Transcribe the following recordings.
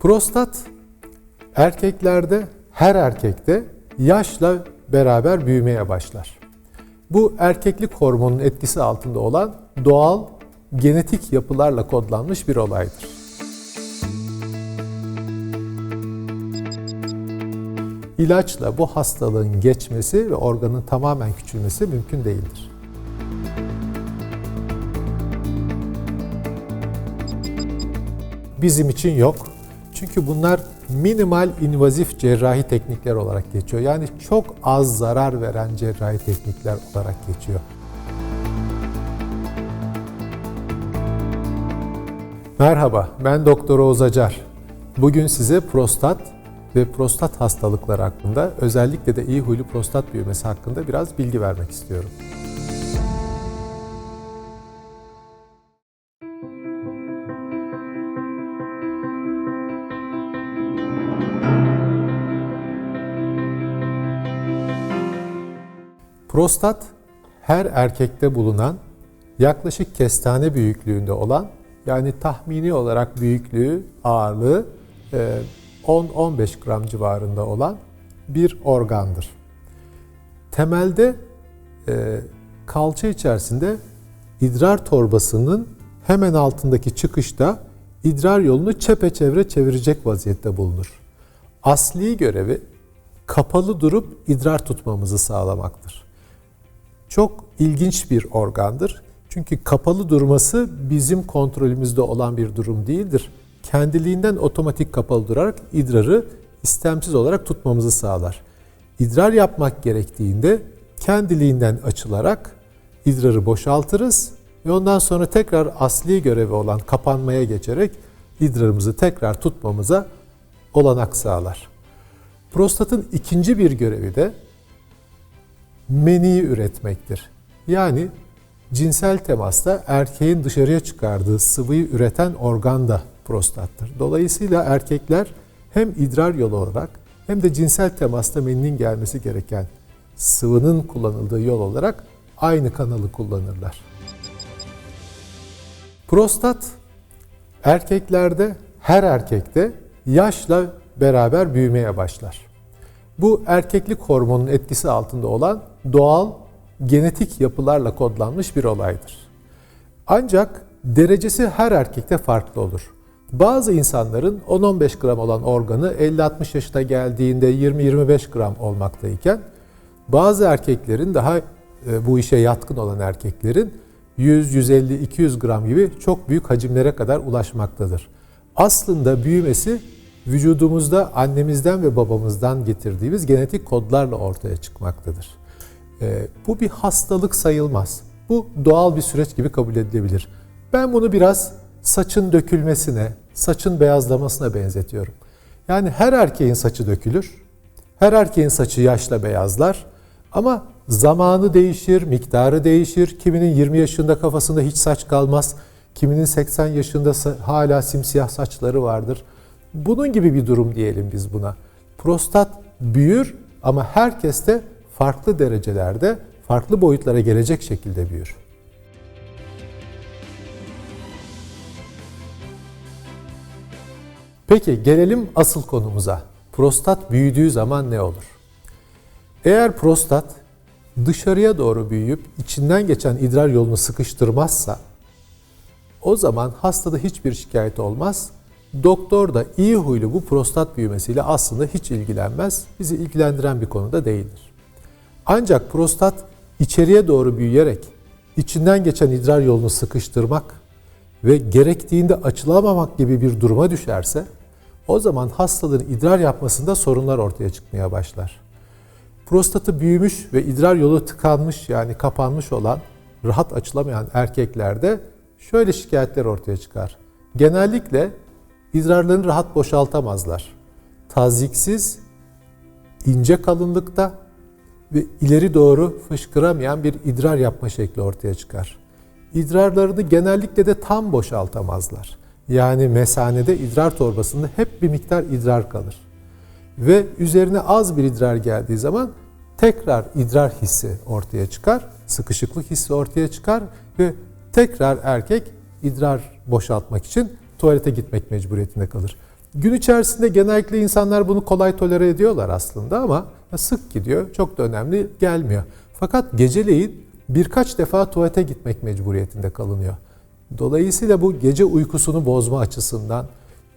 Prostat erkeklerde her erkekte yaşla beraber büyümeye başlar. Bu erkeklik hormonunun etkisi altında olan doğal genetik yapılarla kodlanmış bir olaydır. İlaçla bu hastalığın geçmesi ve organın tamamen küçülmesi mümkün değildir. Bizim için yok. Çünkü bunlar minimal invazif cerrahi teknikler olarak geçiyor. Yani çok az zarar veren cerrahi teknikler olarak geçiyor. Merhaba, ben Doktor Oğuz Acar. Bugün size prostat ve prostat hastalıkları hakkında, özellikle de iyi huylu prostat büyümesi hakkında biraz bilgi vermek istiyorum. Prostat her erkekte bulunan yaklaşık kestane büyüklüğünde olan yani tahmini olarak büyüklüğü, ağırlığı 10-15 e, gram civarında olan bir organdır. Temelde e, kalça içerisinde idrar torbasının hemen altındaki çıkışta idrar yolunu çepeçevre çevirecek vaziyette bulunur. Asli görevi kapalı durup idrar tutmamızı sağlamaktır. Çok ilginç bir organdır. Çünkü kapalı durması bizim kontrolümüzde olan bir durum değildir. Kendiliğinden otomatik kapalı durarak idrarı istemsiz olarak tutmamızı sağlar. İdrar yapmak gerektiğinde kendiliğinden açılarak idrarı boşaltırız ve ondan sonra tekrar asli görevi olan kapanmaya geçerek idrarımızı tekrar tutmamıza olanak sağlar. Prostatın ikinci bir görevi de meni üretmektir. Yani cinsel temasta erkeğin dışarıya çıkardığı sıvıyı üreten organ da prostattır. Dolayısıyla erkekler hem idrar yolu olarak hem de cinsel temasta meninin gelmesi gereken sıvının kullanıldığı yol olarak aynı kanalı kullanırlar. Prostat erkeklerde her erkekte yaşla beraber büyümeye başlar. Bu erkeklik hormonunun etkisi altında olan doğal genetik yapılarla kodlanmış bir olaydır. Ancak derecesi her erkekte farklı olur. Bazı insanların 10-15 gram olan organı 50-60 yaşına geldiğinde 20-25 gram olmaktayken bazı erkeklerin daha e, bu işe yatkın olan erkeklerin 100, 150, 200 gram gibi çok büyük hacimlere kadar ulaşmaktadır. Aslında büyümesi vücudumuzda annemizden ve babamızdan getirdiğimiz genetik kodlarla ortaya çıkmaktadır. E, bu bir hastalık sayılmaz. Bu doğal bir süreç gibi kabul edilebilir. Ben bunu biraz saçın dökülmesine, saçın beyazlamasına benzetiyorum. Yani her erkeğin saçı dökülür. Her erkeğin saçı yaşla beyazlar. Ama zamanı değişir, miktarı değişir. Kiminin 20 yaşında kafasında hiç saç kalmaz. Kiminin 80 yaşında hala simsiyah saçları vardır. Bunun gibi bir durum diyelim biz buna. Prostat büyür ama herkeste farklı derecelerde, farklı boyutlara gelecek şekilde büyür. Peki gelelim asıl konumuza. Prostat büyüdüğü zaman ne olur? Eğer prostat dışarıya doğru büyüyüp içinden geçen idrar yolunu sıkıştırmazsa o zaman hastada hiçbir şikayet olmaz. Doktor da iyi huylu bu prostat büyümesiyle aslında hiç ilgilenmez. Bizi ilgilendiren bir konuda değildir. Ancak prostat içeriye doğru büyüyerek içinden geçen idrar yolunu sıkıştırmak ve gerektiğinde açılamamak gibi bir duruma düşerse o zaman hastalığın idrar yapmasında sorunlar ortaya çıkmaya başlar. Prostatı büyümüş ve idrar yolu tıkanmış yani kapanmış olan rahat açılamayan erkeklerde şöyle şikayetler ortaya çıkar. Genellikle idrarlarını rahat boşaltamazlar. Taziksiz, ince kalınlıkta ve ileri doğru fışkıramayan bir idrar yapma şekli ortaya çıkar. İdrarlarını genellikle de tam boşaltamazlar. Yani mesanede idrar torbasında hep bir miktar idrar kalır. Ve üzerine az bir idrar geldiği zaman tekrar idrar hissi ortaya çıkar, sıkışıklık hissi ortaya çıkar ve tekrar erkek idrar boşaltmak için tuvalete gitmek mecburiyetinde kalır. Gün içerisinde genellikle insanlar bunu kolay tolere ediyorlar aslında ama sık gidiyor. Çok da önemli gelmiyor. Fakat geceleyin birkaç defa tuvalete gitmek mecburiyetinde kalınıyor. Dolayısıyla bu gece uykusunu bozma açısından,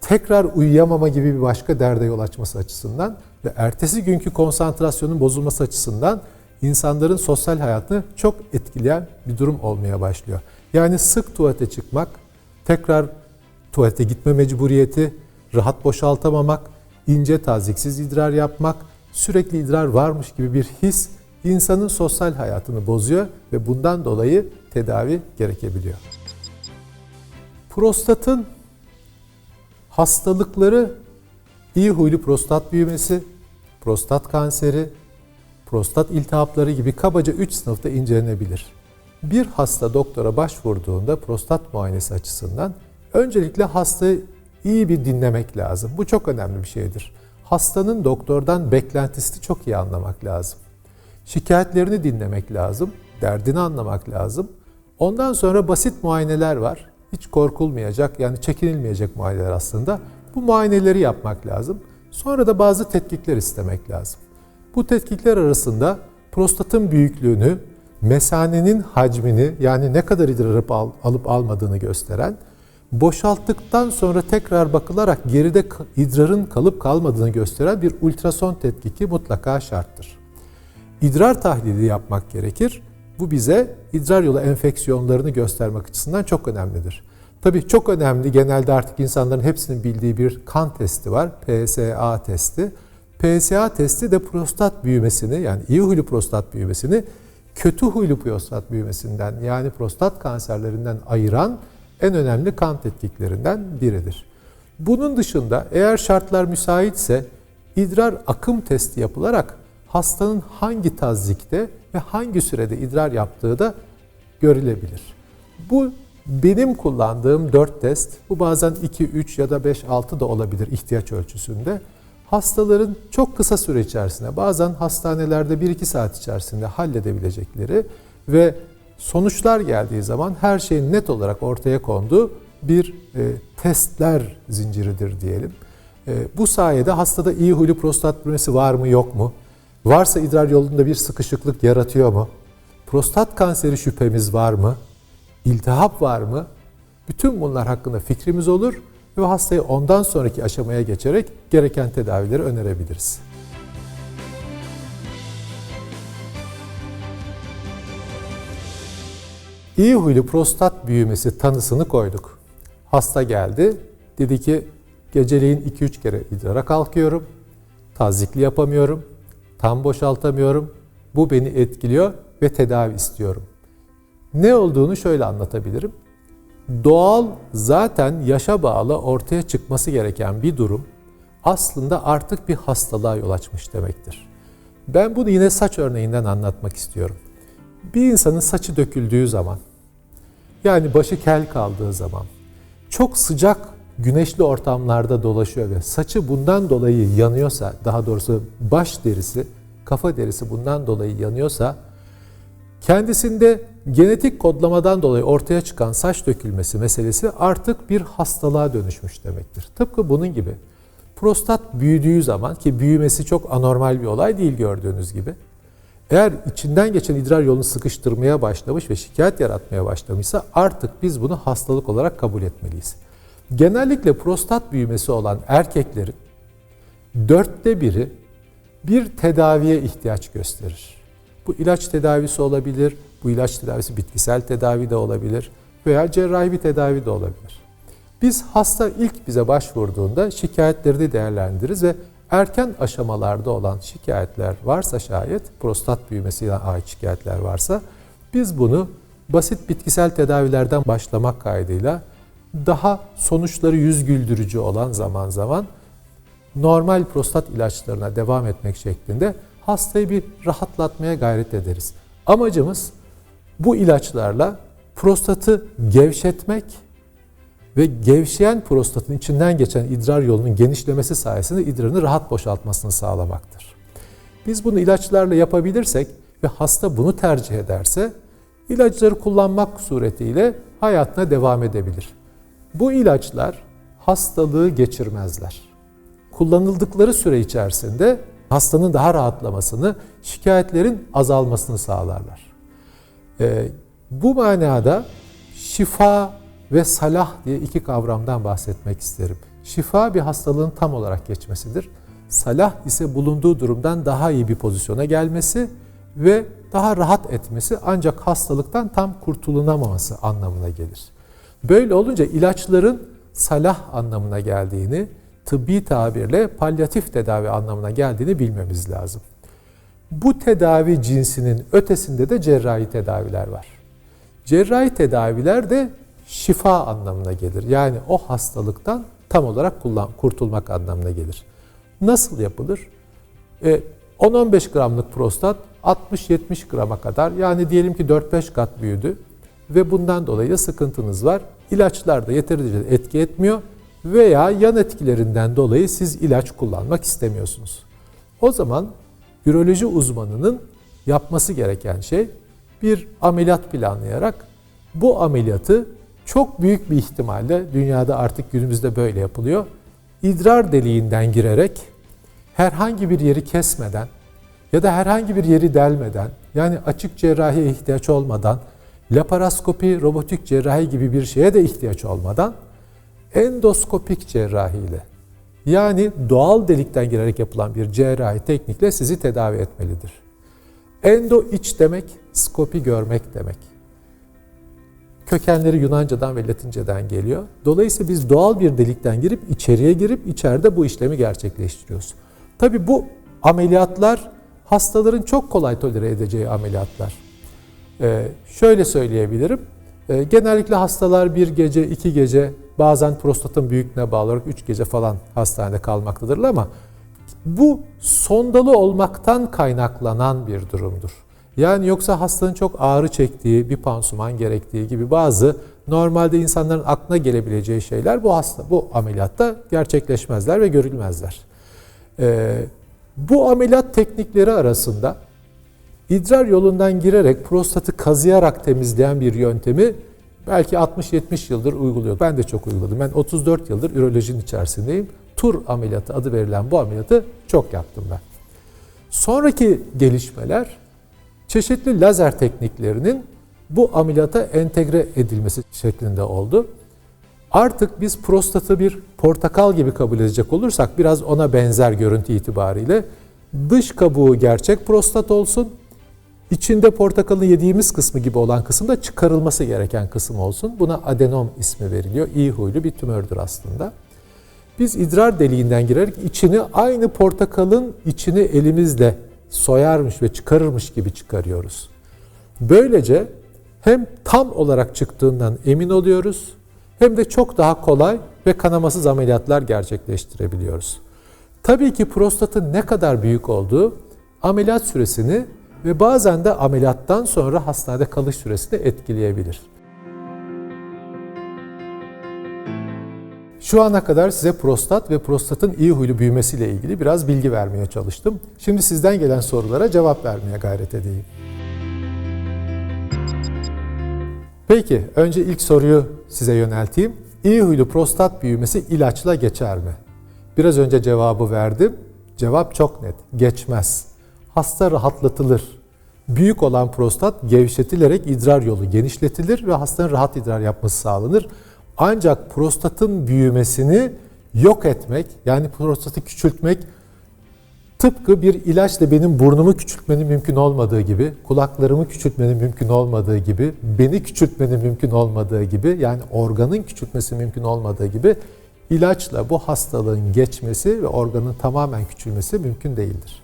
tekrar uyuyamama gibi bir başka derde yol açması açısından ve ertesi günkü konsantrasyonun bozulması açısından insanların sosyal hayatını çok etkileyen bir durum olmaya başlıyor. Yani sık tuvalete çıkmak, tekrar tuvalete gitme mecburiyeti, rahat boşaltamamak, ince taziksiz idrar yapmak, sürekli idrar varmış gibi bir his insanın sosyal hayatını bozuyor ve bundan dolayı tedavi gerekebiliyor. Prostatın hastalıkları iyi huylu prostat büyümesi, prostat kanseri, prostat iltihapları gibi kabaca 3 sınıfta incelenebilir. Bir hasta doktora başvurduğunda prostat muayenesi açısından öncelikle hastayı iyi bir dinlemek lazım. Bu çok önemli bir şeydir. Hastanın doktordan beklentisini çok iyi anlamak lazım. Şikayetlerini dinlemek lazım, derdini anlamak lazım. Ondan sonra basit muayeneler var. Hiç korkulmayacak yani çekinilmeyecek muayeneler aslında. Bu muayeneleri yapmak lazım. Sonra da bazı tetkikler istemek lazım. Bu tetkikler arasında prostatın büyüklüğünü, mesanenin hacmini yani ne kadar idrar alıp almadığını gösteren, boşalttıktan sonra tekrar bakılarak geride idrarın kalıp kalmadığını gösteren bir ultrason tetkiki mutlaka şarttır. İdrar tahlili yapmak gerekir. Bu bize idrar yolu enfeksiyonlarını göstermek açısından çok önemlidir. Tabii çok önemli, genelde artık insanların hepsinin bildiği bir kan testi var, PSA testi. PSA testi de prostat büyümesini yani iyi huylu prostat büyümesini kötü huylu prostat büyümesinden yani prostat kanserlerinden ayıran en önemli kan tetkiklerinden biridir. Bunun dışında eğer şartlar müsaitse idrar akım testi yapılarak hastanın hangi tazikte ve hangi sürede idrar yaptığı da görülebilir. Bu benim kullandığım 4 test, bu bazen 2, 3 ya da 5, 6 da olabilir ihtiyaç ölçüsünde. Hastaların çok kısa süre içerisinde, bazen hastanelerde 1-2 saat içerisinde halledebilecekleri ve sonuçlar geldiği zaman her şeyin net olarak ortaya konduğu bir e, testler zinciridir diyelim. E, bu sayede hastada iyi huylu prostat büyümesi var mı yok mu? Varsa idrar yolunda bir sıkışıklık yaratıyor mu? Prostat kanseri şüphemiz var mı? İltihap var mı? Bütün bunlar hakkında fikrimiz olur ve hastayı ondan sonraki aşamaya geçerek gereken tedavileri önerebiliriz. İyi huylu prostat büyümesi tanısını koyduk. Hasta geldi. Dedi ki geceliğin 2-3 kere idrara kalkıyorum. Tazikli yapamıyorum. Tam boşaltamıyorum. Bu beni etkiliyor ve tedavi istiyorum. Ne olduğunu şöyle anlatabilirim. Doğal zaten yaşa bağlı ortaya çıkması gereken bir durum aslında artık bir hastalığa yol açmış demektir. Ben bunu yine saç örneğinden anlatmak istiyorum. Bir insanın saçı döküldüğü zaman, yani başı kel kaldığı zaman, çok sıcak güneşli ortamlarda dolaşıyor ve saçı bundan dolayı yanıyorsa, daha doğrusu baş derisi, kafa derisi bundan dolayı yanıyorsa, kendisinde genetik kodlamadan dolayı ortaya çıkan saç dökülmesi meselesi artık bir hastalığa dönüşmüş demektir. Tıpkı bunun gibi prostat büyüdüğü zaman ki büyümesi çok anormal bir olay değil gördüğünüz gibi. Eğer içinden geçen idrar yolunu sıkıştırmaya başlamış ve şikayet yaratmaya başlamışsa artık biz bunu hastalık olarak kabul etmeliyiz. Genellikle prostat büyümesi olan erkeklerin dörtte biri bir tedaviye ihtiyaç gösterir. Bu ilaç tedavisi olabilir, bu ilaç tedavisi bitkisel tedavi de olabilir veya cerrahi bir tedavi de olabilir. Biz hasta ilk bize başvurduğunda şikayetleri değerlendiririz ve erken aşamalarda olan şikayetler varsa şayet prostat büyümesiyle ait şikayetler varsa biz bunu basit bitkisel tedavilerden başlamak kaydıyla daha sonuçları yüz güldürücü olan zaman zaman normal prostat ilaçlarına devam etmek şeklinde hastayı bir rahatlatmaya gayret ederiz. Amacımız bu ilaçlarla prostatı gevşetmek ve gevşeyen prostatın içinden geçen idrar yolunun genişlemesi sayesinde idrarını rahat boşaltmasını sağlamaktır. Biz bunu ilaçlarla yapabilirsek ve hasta bunu tercih ederse ilaçları kullanmak suretiyle hayatına devam edebilir. Bu ilaçlar hastalığı geçirmezler. Kullanıldıkları süre içerisinde hastanın daha rahatlamasını, şikayetlerin azalmasını sağlarlar. Ee, bu manada şifa ve salah diye iki kavramdan bahsetmek isterim. Şifa bir hastalığın tam olarak geçmesidir. Salah ise bulunduğu durumdan daha iyi bir pozisyona gelmesi ve daha rahat etmesi ancak hastalıktan tam kurtulunamaması anlamına gelir. Böyle olunca ilaçların salah anlamına geldiğini, tıbbi tabirle palyatif tedavi anlamına geldiğini bilmemiz lazım. Bu tedavi cinsinin ötesinde de cerrahi tedaviler var. Cerrahi tedaviler de şifa anlamına gelir. Yani o hastalıktan tam olarak kullan, kurtulmak anlamına gelir. Nasıl yapılır? E, 10-15 gramlık prostat 60-70 grama kadar yani diyelim ki 4-5 kat büyüdü ve bundan dolayı da sıkıntınız var. İlaçlar da yeterince etki etmiyor veya yan etkilerinden dolayı siz ilaç kullanmak istemiyorsunuz. O zaman üroloji uzmanının yapması gereken şey bir ameliyat planlayarak bu ameliyatı çok büyük bir ihtimalle dünyada artık günümüzde böyle yapılıyor. İdrar deliğinden girerek herhangi bir yeri kesmeden ya da herhangi bir yeri delmeden yani açık cerrahiye ihtiyaç olmadan laparoskopi, robotik cerrahi gibi bir şeye de ihtiyaç olmadan endoskopik cerrahiyle yani doğal delikten girerek yapılan bir cerrahi teknikle sizi tedavi etmelidir. Endo iç demek, skopi görmek demek. Kökenleri Yunanca'dan ve Latinceden geliyor. Dolayısıyla biz doğal bir delikten girip içeriye girip içeride bu işlemi gerçekleştiriyoruz. Tabi bu ameliyatlar hastaların çok kolay tolere edeceği ameliyatlar. Ee, şöyle söyleyebilirim. Ee, genellikle hastalar bir gece, iki gece, bazen prostatın büyüklüğüne bağlı olarak üç gece falan hastanede kalmaktadırlar ama bu sondalı olmaktan kaynaklanan bir durumdur. Yani yoksa hastanın çok ağrı çektiği, bir pansuman gerektiği gibi bazı normalde insanların aklına gelebileceği şeyler bu hasta bu ameliyatta gerçekleşmezler ve görülmezler. Ee, bu ameliyat teknikleri arasında idrar yolundan girerek prostatı kazıyarak temizleyen bir yöntemi belki 60-70 yıldır uyguluyor. Ben de çok uyguladım. Ben 34 yıldır ürolojinin içerisindeyim. Tur ameliyatı adı verilen bu ameliyatı çok yaptım ben. Sonraki gelişmeler çeşitli lazer tekniklerinin bu ameliyata entegre edilmesi şeklinde oldu. Artık biz prostatı bir portakal gibi kabul edecek olursak biraz ona benzer görüntü itibariyle dış kabuğu gerçek prostat olsun, içinde portakalın yediğimiz kısmı gibi olan kısım da çıkarılması gereken kısım olsun. Buna adenom ismi veriliyor. İyi huylu bir tümördür aslında. Biz idrar deliğinden girerek içini aynı portakalın içini elimizle soyarmış ve çıkarırmış gibi çıkarıyoruz. Böylece hem tam olarak çıktığından emin oluyoruz hem de çok daha kolay ve kanamasız ameliyatlar gerçekleştirebiliyoruz. Tabii ki prostatın ne kadar büyük olduğu ameliyat süresini ve bazen de ameliyattan sonra hastanede kalış süresini etkileyebilir. Şu ana kadar size prostat ve prostatın iyi huylu büyümesiyle ilgili biraz bilgi vermeye çalıştım. Şimdi sizden gelen sorulara cevap vermeye gayret edeyim. Peki, önce ilk soruyu size yönelteyim. İyi huylu prostat büyümesi ilaçla geçer mi? Biraz önce cevabı verdim. Cevap çok net. Geçmez. Hasta rahatlatılır. Büyük olan prostat gevşetilerek idrar yolu genişletilir ve hastanın rahat idrar yapması sağlanır. Ancak prostatın büyümesini yok etmek, yani prostatı küçültmek tıpkı bir ilaçla benim burnumu küçültmenin mümkün olmadığı gibi, kulaklarımı küçültmenin mümkün olmadığı gibi, beni küçültmenin mümkün olmadığı gibi, yani organın küçültmesi mümkün olmadığı gibi ilaçla bu hastalığın geçmesi ve organın tamamen küçülmesi mümkün değildir.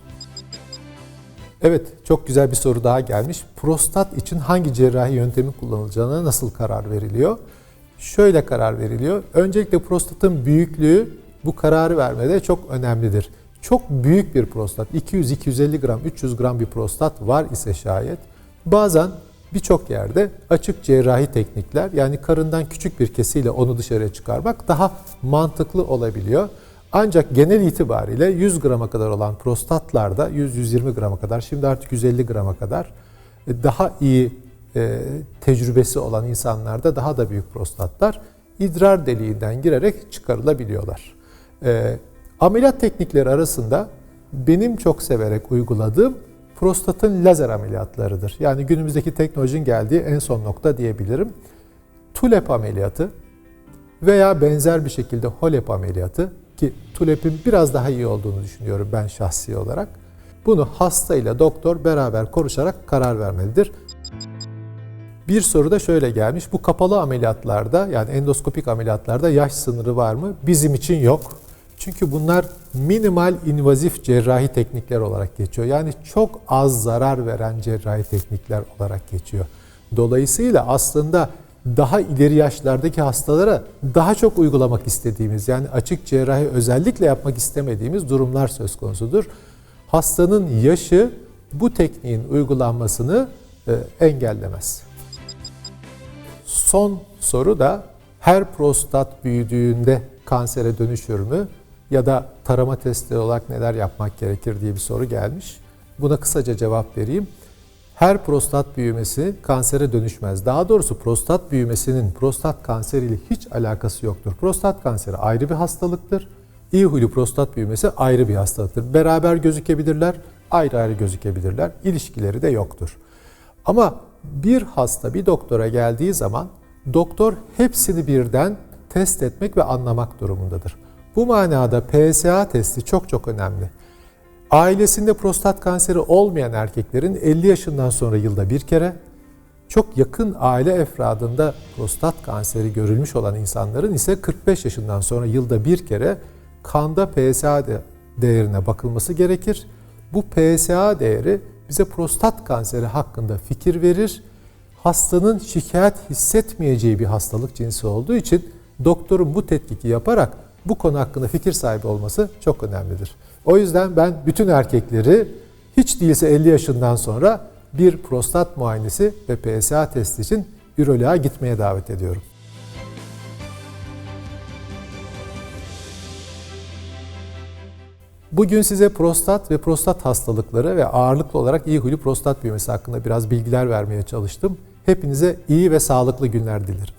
Evet, çok güzel bir soru daha gelmiş. Prostat için hangi cerrahi yöntemi kullanılacağına nasıl karar veriliyor? Şöyle karar veriliyor. Öncelikle prostatın büyüklüğü bu kararı vermede çok önemlidir. Çok büyük bir prostat, 200-250 gram, 300 gram bir prostat var ise şayet bazen birçok yerde açık cerrahi teknikler yani karından küçük bir kesiyle onu dışarıya çıkarmak daha mantıklı olabiliyor. Ancak genel itibariyle 100 grama kadar olan prostatlarda 100-120 grama kadar şimdi artık 150 grama kadar daha iyi e, tecrübesi olan insanlarda daha da büyük prostatlar idrar deliğinden girerek çıkarılabiliyorlar. Ee, ameliyat teknikleri arasında benim çok severek uyguladığım prostatın lazer ameliyatlarıdır. Yani günümüzdeki teknolojinin geldiği en son nokta diyebilirim. TULEP ameliyatı veya benzer bir şekilde HOLEP ameliyatı ki TULEP'in biraz daha iyi olduğunu düşünüyorum ben şahsi olarak. Bunu hasta ile doktor beraber konuşarak karar vermelidir. Bir soru da şöyle gelmiş. Bu kapalı ameliyatlarda yani endoskopik ameliyatlarda yaş sınırı var mı? Bizim için yok. Çünkü bunlar minimal invazif cerrahi teknikler olarak geçiyor. Yani çok az zarar veren cerrahi teknikler olarak geçiyor. Dolayısıyla aslında daha ileri yaşlardaki hastalara daha çok uygulamak istediğimiz yani açık cerrahi özellikle yapmak istemediğimiz durumlar söz konusudur. Hastanın yaşı bu tekniğin uygulanmasını e, engellemez. Son soru da her prostat büyüdüğünde kansere dönüşür mü? Ya da tarama testi olarak neler yapmak gerekir diye bir soru gelmiş. Buna kısaca cevap vereyim. Her prostat büyümesi kansere dönüşmez. Daha doğrusu prostat büyümesinin prostat kanseriyle hiç alakası yoktur. Prostat kanseri ayrı bir hastalıktır. İyi huylu prostat büyümesi ayrı bir hastalıktır. Beraber gözükebilirler, ayrı ayrı gözükebilirler. İlişkileri de yoktur. Ama bir hasta bir doktora geldiği zaman doktor hepsini birden test etmek ve anlamak durumundadır. Bu manada PSA testi çok çok önemli. Ailesinde prostat kanseri olmayan erkeklerin 50 yaşından sonra yılda bir kere, çok yakın aile efradında prostat kanseri görülmüş olan insanların ise 45 yaşından sonra yılda bir kere kanda PSA değerine bakılması gerekir. Bu PSA değeri bize prostat kanseri hakkında fikir verir. Hastanın şikayet hissetmeyeceği bir hastalık cinsi olduğu için doktorun bu tetkiki yaparak bu konu hakkında fikir sahibi olması çok önemlidir. O yüzden ben bütün erkekleri hiç değilse 50 yaşından sonra bir prostat muayenesi ve PSA testi için üroloğa gitmeye davet ediyorum. Bugün size prostat ve prostat hastalıkları ve ağırlıklı olarak iyi huylu prostat büyümesi hakkında biraz bilgiler vermeye çalıştım. Hepinize iyi ve sağlıklı günler dilerim.